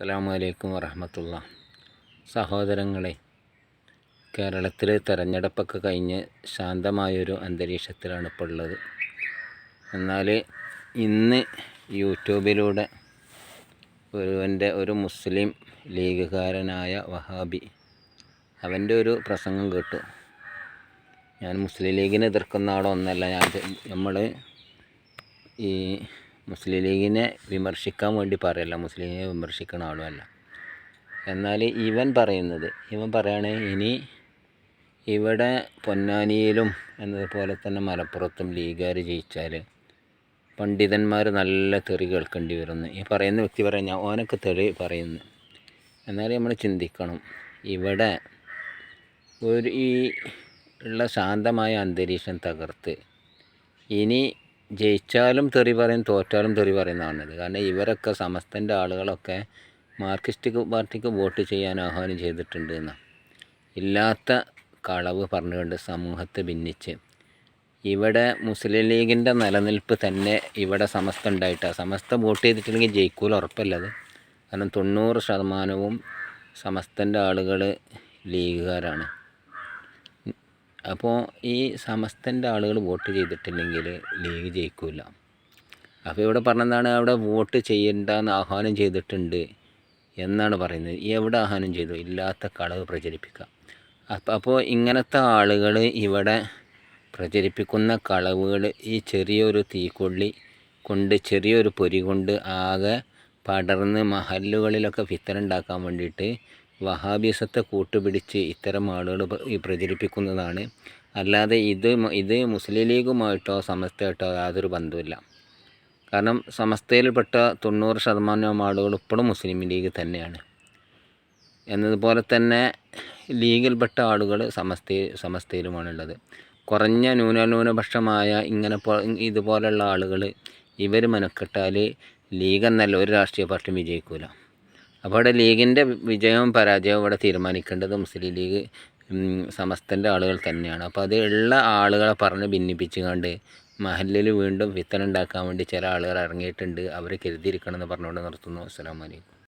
അസ്സാം അലൈക്കും വറഹമത്തുള്ള. സഹോദരങ്ങളെ കേരളത്തിൽ തെരഞ്ഞെടുപ്പൊക്കെ കഴിഞ്ഞ് ശാന്തമായൊരു അന്തരീക്ഷത്തിലാണ് ഇപ്പോൾ ഉള്ളത്. എന്നാൽ ഇന്ന് യൂട്യൂബിലൂടെ ഒരുവന്റെ ഒരു മുസ്ലിം ലീഗുകാരനായ വഹാബി അവന്റെ ഒരു പ്രസംഗം കേട്ടു. ഞാൻ മുസ്ലിം ലീഗിനെ എതിർക്കുന്ന ആളൊന്നല്ല ഞാൻ നമ്മൾ ഈ മുസ്ലിം ലീഗിനെ വിമർശിക്കാൻ വേണ്ടി പറയല്ല. മുസ്ലിം ലീഗിനെ വിമർശിക്കുന്ന ആളുമല്ല. എന്നാൽ ഇവൻ പറയുന്നത് ഇവൻ പറയുകയാണ് ഇനി ഇവിടെ പൊന്നാനിയിലും എന്നതുപോലെ തന്നെ മലപ്പുറത്തും ലീഗുകാർ ജയിച്ചാൽ പണ്ഡിതന്മാർ നല്ല തെറി കേൾക്കേണ്ടി വരുന്നു. ഈ പറയുന്ന വ്യക്തി പറയാൻ ഞാൻ ഓനൊക്കെ തെറി പറയുന്നു. എന്നാലും നമ്മൾ ചിന്തിക്കണം ഇവിടെ ഒരു ഈ ഉള്ള ശാന്തമായ അന്തരീക്ഷം തകർത്ത് ഇനി ജയിച്ചാലും തെറി പറയും തോറ്റാലും തെറി പറയുന്നതാണത് കാരണം ഇവരൊക്കെ സമസ്തന്റെ ആളുകളൊക്കെ മാർക്സിസ്റ്റ് പാർട്ടിക്ക് വോട്ട് ചെയ്യാൻ ആഹ്വാനം ചെയ്തിട്ടുണ്ട് എന്ന്. ഇല്ലാത്ത കളവ് പറഞ്ഞുകൊണ്ട് സമൂഹത്തെ ഭിന്നിച്ച്. ഇവിടെ മുസ്ലിം ലീഗിന്റെ നിലനിൽപ്പ് തന്നെ ഇവിടെ സമസ്ത ഉണ്ടായിട്ടാണ് സമസ്ത വോട്ട് ചെയ്തിട്ടില്ലെങ്കിൽ ജയിക്കൂല ഉറപ്പല്ലത് കാരണം തൊണ്ണൂറ് ശതമാനവും സമസ്തന്റെ ആളുകൾ ലീഗുകാരാണ്. അപ്പോൾ ഈ സമസ്തന്റെ ആളുകൾ വോട്ട് ചെയ്തിട്ടില്ലെങ്കിൽ ലീഗ് ജയിക്കില്ല അപ്പോൾ ഇവിടെ പറഞ്ഞതാണ് അവിടെ വോട്ട് ചെയ്യണ്ടെന്ന് ആഹ്വാനം ചെയ്തിട്ടുണ്ട് എന്നാണ് പറയുന്നത്. എവിടെ ആഹ്വാനം ചെയ്തു? ഇല്ലാത്ത കളവ് പ്രചരിപ്പിക്കുക. അപ്പം അപ്പോൾ ഇങ്ങനത്തെ ആളുകൾ ഇവിടെ പ്രചരിപ്പിക്കുന്ന കളവുകൾ ഈ ചെറിയൊരു തീക്കൊള്ളി കൊണ്ട് ചെറിയൊരു പൊരി കൊണ്ട് ആകെ പടർന്ന് മഹല്ലുകളിലൊക്കെ ഫിത്തനുണ്ടാക്കാൻ വേണ്ടിയിട്ട് വഹാബിസത്തെ കൂട്ടുപിടിച്ച് ഇത്തരം ആളുകൾ പ്രചരിപ്പിക്കുന്നതാണ്. അല്ലാതെ ഇത് ഇത് മുസ്ലിം ലീഗുമായിട്ടോ സമസ്തയായിട്ടോ യാതൊരു ബന്ധമില്ല കാരണം സമസ്തയിൽപ്പെട്ട തൊണ്ണൂറ് ശതമാനം ആളുകൾ ഇപ്പോഴും മുസ്ലിം ലീഗ് തന്നെയാണ്. എന്നതുപോലെ തന്നെ ലീഗിൽപ്പെട്ട ആളുകൾ സമസ്ത സമസ്തയിലുമാണുള്ളത്. കുറഞ്ഞ ന്യൂനന്യൂനപക്ഷമായ ഇങ്ങനെ ഇതുപോലെയുള്ള ആളുകൾ ഇവർ മെനക്കെട്ടാൽ ലീഗ് എന്നല്ല ഒരു രാഷ്ട്രീയ പാർട്ടിയും വിജയിക്കില്ല അപ്പോൾ അവിടെ ലീഗിന്റെ വിജയവും പരാജയവും ഇവിടെ തീരുമാനിക്കേണ്ടത് മുസ്ലിം ലീഗ് സമസ്തന്റെ ആളുകൾ തന്നെയാണ്. അപ്പോൾ അത് ഉള്ള ആളുകളെ പറഞ്ഞ് ഭിന്നിപ്പിച്ചുകൊണ്ട് മഹലിൽ വീണ്ടും വിത്തനുണ്ടാക്കാൻ വേണ്ടി ചില ആളുകൾ ഇറങ്ങിയിട്ടുണ്ട്. അവർ കരുതിയിരിക്കണം എന്ന് പറഞ്ഞുകൊണ്ട് നിർത്തുന്നു. അസ്സാം വലൈക്കും